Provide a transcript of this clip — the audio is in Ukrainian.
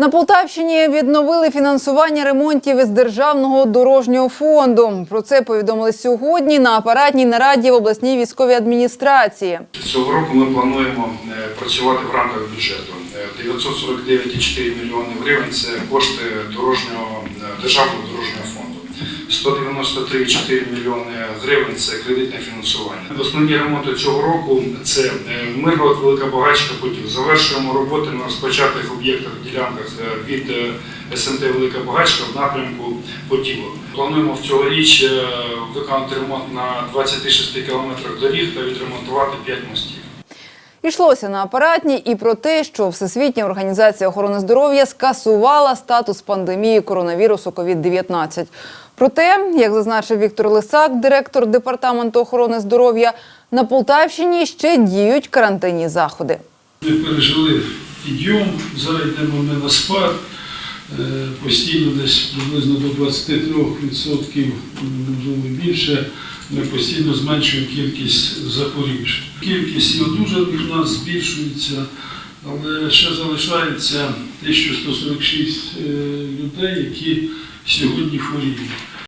На Полтавщині відновили фінансування ремонтів із державного дорожнього фонду. Про це повідомили сьогодні на апаратній нараді в обласній військовій адміністрації. Цього року ми плануємо е, працювати в рамках бюджету. Е, 949,4 мільйони гривень це кошти дорожнього е, державного. 193,4 мільйони гривень це кредитне фінансування. Основні ремонти цього року це Миргород, Велика Багачка, Поділ. Завершуємо роботи на розпочатих об'єктах ділянках е, від е, СМТ Велика Багачка в напрямку Поділу. Плануємо в цьогоріч е, виконати ремонт на 26 кілометрах доріг та відремонтувати 5 мостів. Йшлося на апаратні і про те, що Всесвітня організація охорони здоров'я скасувала статус пандемії коронавірусу COVID-19. Проте, як зазначив Віктор Лисак, директор департаменту охорони здоров'я, на Полтавщині ще діють карантинні заходи. Ми пережили підйом, зараз йдемо ми на спад, постійно десь приблизно до 23%, можливо більше, ми постійно зменшуємо кількість захворівших. Кількість одужаних в нас збільшується, але ще залишається 1146 е, людей, які сьогодні хворіють.